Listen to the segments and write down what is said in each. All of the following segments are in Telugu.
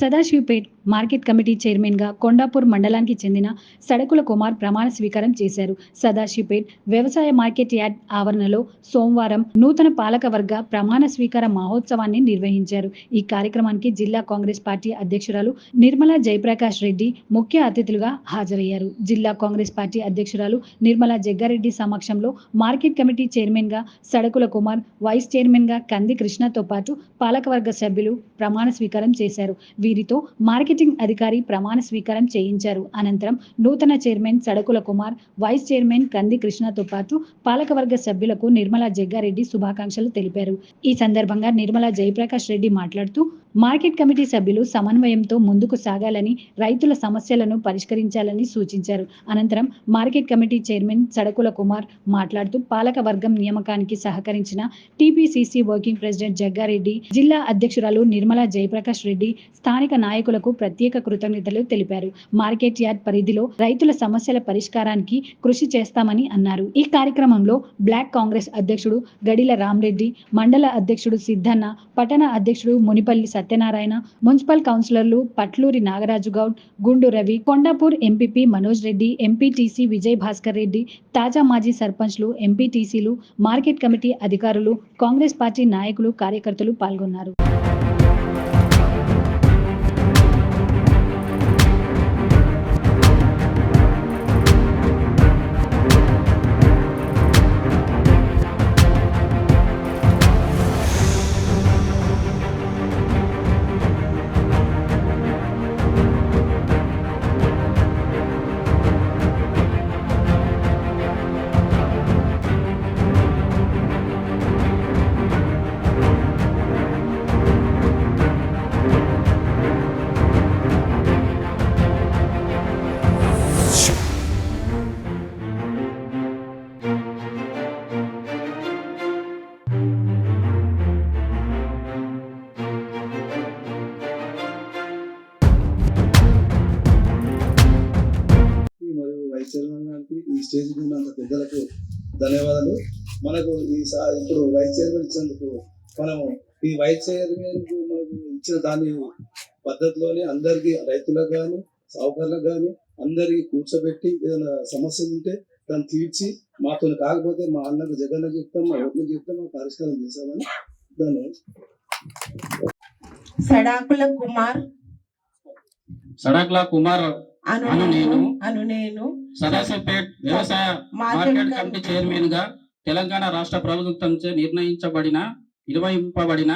సదాశివపేట్ మార్కెట్ కమిటీ చైర్మన్గా కొండాపూర్ మండలానికి చెందిన సడకుల కుమార్ ప్రమాణ స్వీకారం చేశారు. సదాశివపేట్ వ్యవసాయ మార్కెట్ యార్డ్ ఆవరణలో సోమవారం నూతన పాలకవర్గ ప్రమాణ స్వీకార మహోత్సవాన్ని నిర్వహించారు. ఈ కార్యక్రమానికి జిల్లా కాంగ్రెస్ పార్టీ అధ్యక్షురాలు నిర్మలా జయప్రకాష్ రెడ్డి ముఖ్య అతిథులుగా హాజరయ్యారు. జిల్లా కాంగ్రెస్ పార్టీ అధ్యక్షురాలు నిర్మలా జగ్గారెడ్డి సమక్షంలో మార్కెట్ కమిటీ చైర్మన్గా సడకుల కుమార్ వైస్ చైర్మన్గా కంది కృష్ణతో పాటు పాలకవర్గ సభ్యులు ప్రమాణ స్వీకారం చేశారు. వీరితో మార్కెటింగ్ అధికారి ప్రమాణ స్వీకారం చేయించారు. అనంతరం నూతన chairman Sadakula Kumar vice chairman Kandi కృష్ణతో పాటు పాలకవర్గ సభ్యులకు నిర్మలా జగ్గారెడ్డి శుభాకాంక్షలు తెలిపారు. ఈ సందర్భంగా నిర్మలా జయప్రకాష్ రెడ్డి మాట్లాడుతూ మార్కెట్ కమిటీ సభ్యులు సమన్వయంతో ముందుకు సాగాలని రైతుల సమస్యలను పరిష్కరించాలని సూచించారు. అనంతరం market committee chairman Sadakula Kumar మాట్లాడుతూ పాలక వర్గం నియామకానికి సహకరించిన టీపీసీసీ వర్కింగ్ ప్రెసిడెంట్ జగ్గారెడ్డి జిల్లా అధ్యక్షురాలు నిర్మలా జయప్రకాష్ రెడ్డి స్థానిక నాయకులకు ప్రత్యేక కృతజ్ఞతలు తెలిపారు. మార్కెట్ యార్డ్ పరిధిలో రైతుల సమస్యల పరిష్కారానికి కృషి చేస్తామని అన్నారు. ఈ కార్యక్రమంలో బ్లాక్ కాంగ్రెస్ అధ్యక్షుడు గడిల రామ్రెడ్డి మండల అధ్యక్షుడు సిద్ధన్న పట్టణ అధ్యక్షుడు మునిపల్లి సత్యనారాయణ మున్సిపల్ కౌన్సిలర్లు పట్లూరి నాగరాజు గౌడ్ గుండు రవి కొండాపూర్ ఎంపీపీ మనోజ్ రెడ్డి ఎంపీటీసీ విజయ్ భాస్కర్ రెడ్డి తాజా మాజీ సర్పంచ్లు ఎంపీటీసీలు మార్కెట్ కమిటీ అధికారులు కాంగ్రెస్ పార్టీ నాయకులు కార్యకర్తలు పాల్గొన్నారు. ఈ స్టేజ్ మీద పెద్దలకు ధన్యవాదాలు. మనకు ఈ ఇప్పుడు వైస్ చైర్మన్ ఇచ్చినందుకు మనము ఈ వైస్ చైర్మన్ మనకు ఇచ్చిన దాని పద్ధతిలోనే అందరికీ రైతులకు కానీ సావుకారులకు కానీ అందరికి కూర్చోబెట్టి ఏదైనా సమస్య ఉంటే దాన్ని తీర్చి మాతో కాకపోతే మా అన్నకు జగన్ చెప్తాం మా వదిన చెప్తాం మా పరిష్కారం చేస్తామని దాన్ని సడాకుల కుమార్ సడక్ల కుమార్ అను నేను. నేను అను నేను. సదాశివపేట్ వ్యవసాయ మార్కెట్ కమిటీ చైర్మన్గా తెలంగాణ రాష్ట్ర ప్రభుత్వంచే నిర్ణయించబడిన నిర్వహింపబడిన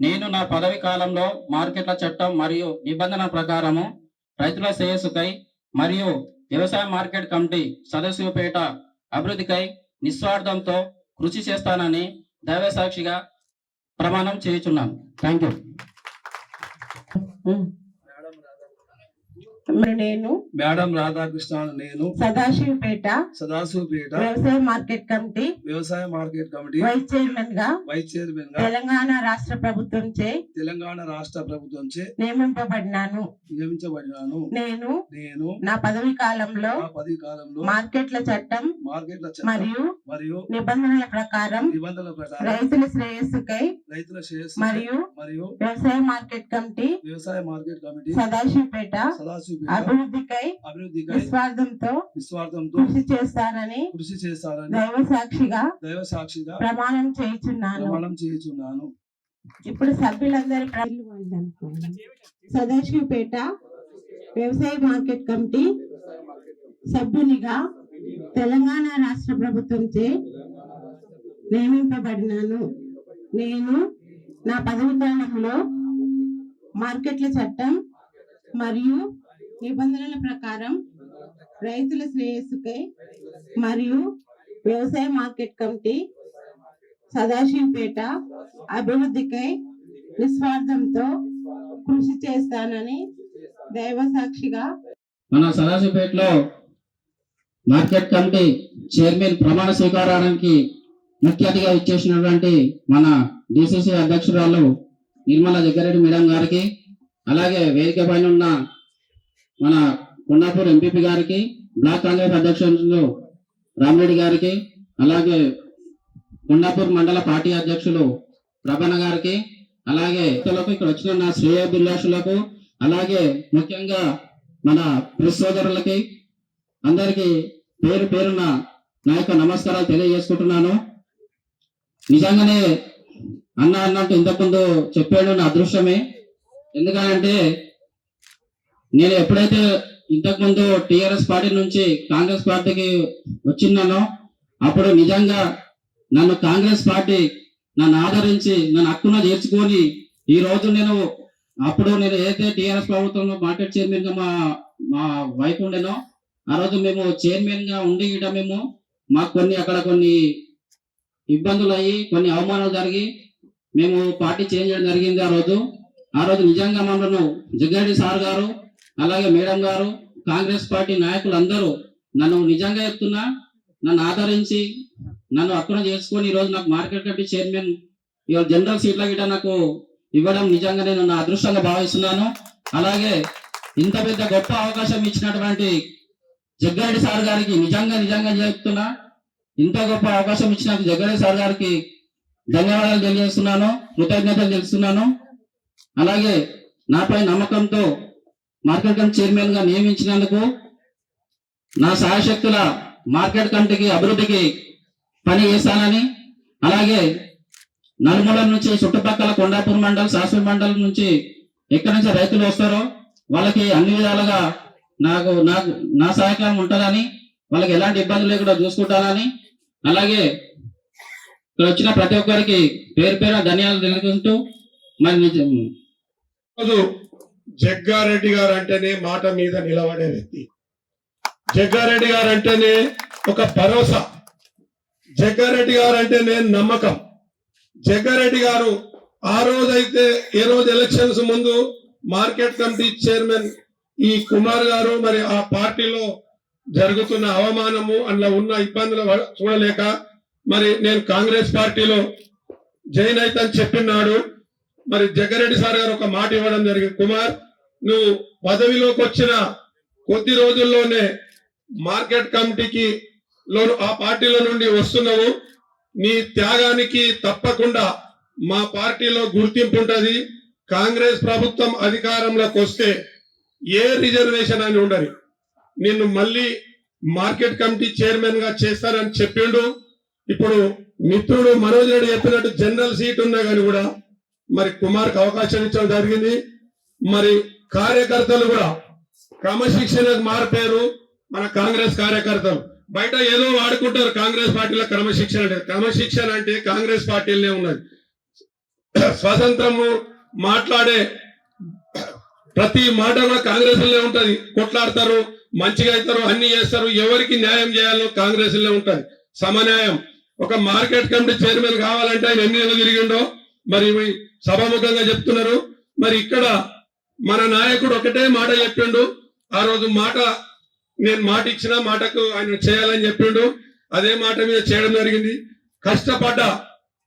నేను నా పదవి కాలంలో మార్కెట్ల చట్టం మరియు నిబంధన ప్రకారము రైతుల శ్రేయస్సుకై మరియు వ్యవసాయ మార్కెట్ కమిటీ సదస్సుపేట అభివృద్ధికై నిస్వార్థంతో కృషి చేస్తానని దైవ సాక్షిగా ప్రమాణం చేయుచున్నాను. థ్యాంక్ యూ నేను మేడం రాధాకృష్ణ నేను సదాశివపేట సదాశివపేట వ్యవసాయ మార్కెట్ కమిటీ వ్యవసాయ మార్కెట్ కమిటీ వైస్ చైర్మన్గా వైస్ చైర్మన్గా తెలంగాణ రాష్ట్ర ప్రభుత్వంచే తెలంగాణ రాష్ట్ర ప్రభుత్వంచే నియమింపబడినాను. నియమించబడినాను. నేను నేను నా పదవి కాలంలో నా పది కాలంలో మార్కెట్ల చట్టం మార్కెట్ల చట్టం మరియు మరియు నిబంధనల ప్రకారం నిబంధనల ప్రకారం రైతుల శ్రేయస్సుకై రైతుల శ్రేయస్సు మరియు మరియు వ్యవసాయ మార్కెట్ కమిటీ వ్యవసాయ మార్కెట్ కమిటీ సదాశివపేట సదాశివపేట అభివృద్ధికై అభివృద్ధికై నిస్వార్థంతో నిస్వార్థంతో కృషి చేస్తానని కృషి చేస్తారని దైవ సాక్షిగా దైవ సాక్షిగా ప్రమాణం చేయుచున్నాను. ప్రమాణం చేయుచున్నాను. ఇప్పుడు సభ్యులందరి సదాశివపేట వ్యవసాయ మార్కెట్ కమిటీ సభ్యునిగా తెలంగాణ రాష్ట్ర ప్రభుత్వంచే నియమింపబడినాను. నేను నా పదవి కాలంలో మార్కెట్ల చట్టం మరియు నిబంధనల ప్రకారం రైతుల శ్రేయస్సుకై మరియు వ్యవసాయ మార్కెట్ కమిటీ సదాశివపేట అభివృద్ధికై నిస్వార్థంతో కృషి చేస్తానని దైవ సాక్షిగా మన సదాశివపేటలో మార్కెట్ కమిటీ చైర్మన్ ప్రమాణ స్వీకారానికి ముఖ్య అతిథిగా ఇచ్చేసినటువంటి మన డిసిసి అధ్యక్షురాలు నిర్మల జగ్గారెడ్డి మేడం గారికి అలాగే వేదిక పైన ఉన్న మన కొండాపూర్ ఎంపీపీ గారికి బ్లాక్ కాంగ్రెస్ అధ్యక్షులు రామరెడ్డి గారికి అలాగే కొండాపూర్ మండల పార్టీ అధ్యక్షులు ప్రభణ గారికి అలాగే ఇతరులకు ఇక్కడ వచ్చిన నా శ్రేయాభిలాషులకు అలాగే ముఖ్యంగా మన ప్రెస్ సోదరులకి అందరికీ పేరు పేరున నా యొక్క నమస్కారాలు తెలియజేసుకుంటున్నాను. నిజంగానే అన్న అన్నట్టు ఇంతకుముందు చెప్పాడు నా అదృష్టమే. ఎందుకంటే నేను ఎప్పుడైతే ఇంతకుముందు టిఆర్ఎస్ పార్టీ నుంచి కాంగ్రెస్ పార్టీకి వచ్చిన్నానో అప్పుడు నిజంగా నన్ను కాంగ్రెస్ పార్టీ నన్ను ఆదరించి నన్ను హక్కున చేర్చుకొని ఈ రోజు నేను అప్పుడు నేను ఏదైతే టిఆర్ఎస్ ప్రభుత్వంలో మార్కెట్ చైర్మన్గా మా మా వైఫ్ ఉండేనో ఆ రోజు మేము చైర్మన్గా ఉండి ఇట మేము మాకు కొన్ని అక్కడ కొన్ని ఇబ్బందులు అయ్యి కొన్ని అవమానాలు జరిగి మేము పార్టీ చేంజ్ చేయడం జరిగింది ఆ రోజు. ఆ రోజు నిజంగా మమ్మల్ని జగ్గారెడ్డి సార్ గారు అలాగే మేడం గారు కాంగ్రెస్ పార్టీ నాయకులు అందరూ నన్ను నిజంగా చెప్తున్నా నన్ను ఆదరించి నన్ను అక్కున చేసుకొని ఈరోజు నాకు మార్కెట్ కమిటీ చైర్మన్ ఇవాళ జనరల్ సీట్ల గిట్ట నాకు ఇవ్వడం నిజంగా నేను నా అదృష్టంగా భావిస్తున్నాను. అలాగే ఇంత పెద్ద గొప్ప అవకాశం ఇచ్చినటువంటి జగ్గారెడ్డి సార్ గారికి నిజంగా నిజంగా చెప్తున్నా ఇంత గొప్ప అవకాశం ఇచ్చిన జగ్గారెడ్డి సార్ గారికి ధన్యవాదాలు తెలియజేస్తున్నాను కృతజ్ఞతలు తెలుస్తున్నాను అలాగే నాపై నమ్మకంతో మార్కెట్ కమిటీ చైర్మన్గా నియమించినందుకు నా సహాయశక్తుల మార్కెట్ కమిటీకి అభివృద్ధికి పని చేస్తానని అలాగే నలుమూల నుంచి చుట్టుపక్కల కొండాపూర్ మండల్ శాసన మండలం నుంచి ఎక్కడి నుంచి రైతులు వస్తారో వాళ్ళకి అన్ని విధాలుగా నాకు నాకు నా సహకారం ఉంటుందని వాళ్ళకి ఎలాంటి ఇబ్బంది లేకుండా చూసుకుంటానని అలాగే ఇక్కడ వచ్చిన ప్రతి ఒక్కరికి పేరు పేరు ధన్యాలు తెలుసుకుంటూ మరి జగ్గారెడ్డి గారు అంటేనే మాట మీద నిలబడే వ్యక్తి. జగ్గారెడ్డి గారు అంటేనే ఒక భరోసా. జగ్గారెడ్డి గారు అంటేనే నమ్మకం. జగ్గారెడ్డి గారు ఆ రోజైతే ఏ రోజు ఎలక్షన్స్ ముందు మార్కెట్ కమిటీ చైర్మన్ ఈ కుమార్ గారు మరి ఆ పార్టీలో జరుగుతున్న అవమానము అందులో ఉన్న ఇబ్బందులు చూడలేక మరి నేను కాంగ్రెస్ పార్టీలో జైన్ అవుతాను చెప్పినాడు. మరి జగ్గారెడ్డి సార్ గారు ఒక మాట ఇవ్వడం జరిగింది. కుమార్ నువ్వు పదవిలోకి వచ్చిన కొద్ది రోజుల్లోనే మార్కెట్ కమిటీకి లోను ఆ పార్టీలో నుండి వస్తున్నావు. నీ త్యాగానికి తప్పకుండా మా పార్టీలో గుర్తింపు ఉంటుంది. కాంగ్రెస్ ప్రభుత్వం అధికారంలోకి వస్తే ఏ రిజర్వేషన్ అని ఉండదు. నిన్ను మళ్ళీ మార్కెట్ కమిటీ చైర్మన్గా చేస్తానని చెప్పిండు. ఇప్పుడు మిత్రుడు మనోజ్ రెడ్డి చెప్పినట్టు జనరల్ సీట్ ఉన్నా కానీ కూడా మరి కుమార్కి అవకాశం ఇచ్చడం జరిగింది. మరి కార్యకర్తలు కూడా క్రమశిక్షణకు మారిపోయారు మన కాంగ్రెస్ కార్యకర్తలు. బయట ఏదో వాడుకుంటారు కాంగ్రెస్ పార్టీలో క్రమశిక్షణ అంటే. క్రమశిక్షణ అంటే కాంగ్రెస్ పార్టీలనే ఉన్నది. స్వతంత్రము మాట్లాడే ప్రతి మాట కూడా కాంగ్రెస్లో ఉంటది. కొట్లాడతారు మంచిగా అవుతారు అన్ని చేస్తారు. ఎవరికి న్యాయం చేయాలో కాంగ్రెస్లో ఉంటది. సమన్యాయం. ఒక మార్కెట్ కమిటీ చైర్మన్ కావాలంటే ఆయన ఎన్ని నెలలు తిరిగిండో మరి సభాముఖంగా చెప్తున్నారు. మరి ఇక్కడ మన నాయకుడు ఒకటే మాట చెప్పిండు. ఆ రోజు మాట నేను మాట ఇచ్చిన మాటకు ఆయన చేయాలని చెప్పిండు. అదే మాట మీద చేయడం జరిగింది. కష్టపడ్డ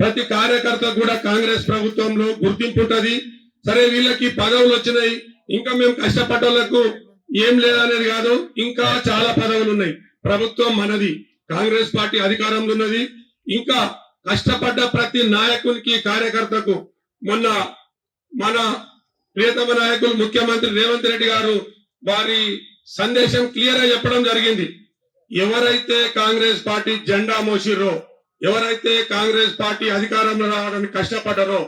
ప్రతి కార్యకర్త కూడా కాంగ్రెస్ ప్రభుత్వంలో గుర్తింపు ఉంటుంది. సరే వీళ్ళకి పదవులు వచ్చినాయి. ఇంకా మేము కష్టపడ్డ వాళ్ళకు ఏం లేదనేది కాదు. ఇంకా చాలా పదవులు ఉన్నాయి. ప్రభుత్వం మనది. కాంగ్రెస్ పార్టీ అధికారంలో ఉన్నది. ఇంకా కష్టపడ్డ ప్రతి నాయకునికి కార్యకర్తకు మొన్న మన ప్రియతమ నాయకులు ముఖ్యమంత్రి రేవంత్ రెడ్డి గారు వారి సందేశం క్లియర్గా చెప్పడం జరిగింది. ఎవరైతే కాంగ్రెస్ పార్టీ జెండా మోసిర్రో ఎవరైతే కాంగ్రెస్ పార్టీ అధికారంలో రావడానికి కష్టపడ్డారో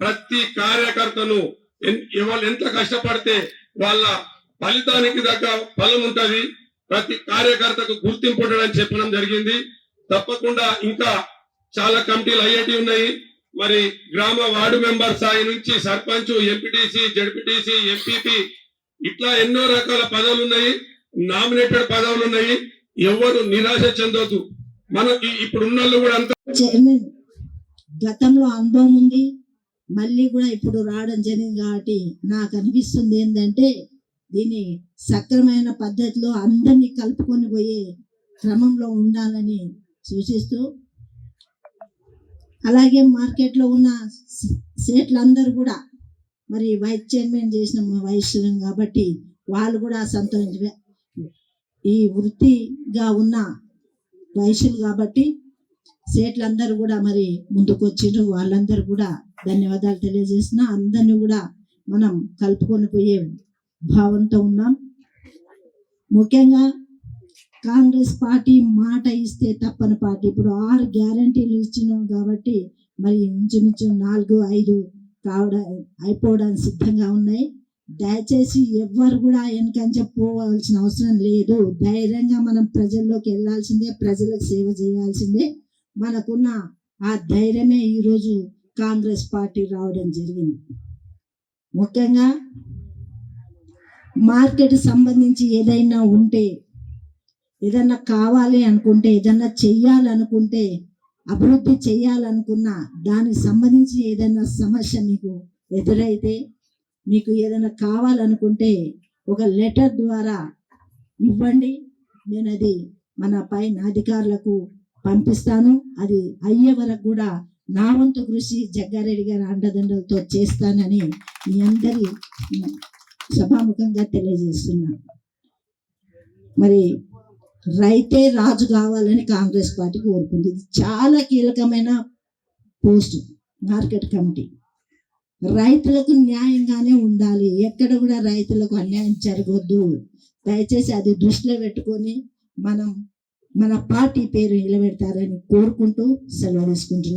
ప్రతి కార్యకర్తను వాళ్ళు ఎంత కష్టపడితే వాళ్ళ ఫలితానికి దగ్గర ఫలం ఉంటది. ప్రతి కార్యకర్తకు గుర్తింపు ఉండడం చెప్పడం జరిగింది. తప్పకుండా ఇంకా చాలా కమిటీలు ఐఐటి ఉన్నాయి. మరి గ్రామ వార్డు మెంబర్ స్థాయి నుంచి సర్పంచ్ ఎంపీటీసీ జడ్పీటీసీ ఎంపీపీ ఇట్లా ఎన్నో రకాల పదవులు ఉన్నాయి. నామినేటెడ్ పదవులు ఉన్నాయి. ఎవరు నిరాశ చెందొద్దు. మనకి ఇప్పుడు ఉన్న వాళ్ళు కూడా అంత చైర్మన్ గతంలో అనుభవం ఉంది. మళ్ళీ కూడా ఇప్పుడు రావడం జరిగింది కాబట్టి నాకు అనిపిస్తుంది ఏంటంటే దీన్ని సక్రమైన పద్ధతిలో అందరినీ కలుపుకొని పోయే క్రమంలో ఉండాలని సూచిస్తూ అలాగే మార్కెట్లో ఉన్న సేట్లందరూ కూడా మరి వైస్ చైర్మన్ చేసిన వైశ్యం కాబట్టి వాళ్ళు కూడా సంతోష ఈ వృత్తిగా ఉన్న వయసులు కాబట్టి సేట్లందరూ కూడా మరి ముందుకొచ్చిండ్రు. వాళ్ళందరూ కూడా ధన్యవాదాలు తెలియజేసిన అందరినీ కూడా మనం కలుపుకొని పోయే భావంతో ఉన్నాం. ముఖ్యంగా కాంగ్రెస్ పార్టీ మాట ఇస్తే తప్పని పార్టీ. ఇప్పుడు ఆరు గ్యారంటీలు ఇచ్చినాం కాబట్టి మరి ఇంచుమించు నాలుగు ఐదు కావడం అయిపోవడానికి సిద్ధంగా ఉన్నాయి. దయచేసి ఎవ్వరు కూడా వెనకంచ పోవాల్సిన అవసరం లేదు. ధైర్యంగా మనం ప్రజల్లోకి వెళ్ళాల్సిందే ప్రజలకు సేవ చేయాల్సిందే. మనకున్న ఆ ధైర్యమే ఈరోజు కాంగ్రెస్ పార్టీ రావడం జరిగింది. ముఖ్యంగా మార్కెట్ సంబంధించి ఏదైనా ఉంటే ఏదన్నా కావాలి అనుకుంటే ఏదన్నా చెయ్యాలనుకుంటే అభివృద్ధి చేయాలనుకున్నా దానికి సంబంధించి ఏదైనా సమస్య మీకు ఎదురైతే మీకు ఏదైనా కావాలనుకుంటే ఒక లెటర్ ద్వారా ఇవ్వండి. నేను అది మన పైన అధికారులకు పంపిస్తాను. అది అయ్యే వరకు కూడా నా వంతు కృషి జగ్గారెడ్డి గారి అండదండలతో చేస్తానని మీ అందరి సభాముఖంగా తెలియజేస్తున్నాను మరి రైతే రాజు కావాలని కాంగ్రెస్ పార్టీ కోరుకుంది. ఇది చాలా కీలకమైన పోస్ట్ మార్కెట్ కమిటీ. రైతులకు న్యాయంగానే ఉండాలి. ఎక్కడ కూడా రైతులకు అన్యాయం జరగొద్దు. దయచేసి అది దృష్టిలో పెట్టుకొని మనం మన పార్టీ పేరు నిలబెడతారని కోరుకుంటూ సెలవు తీసుకుంటున్నాం.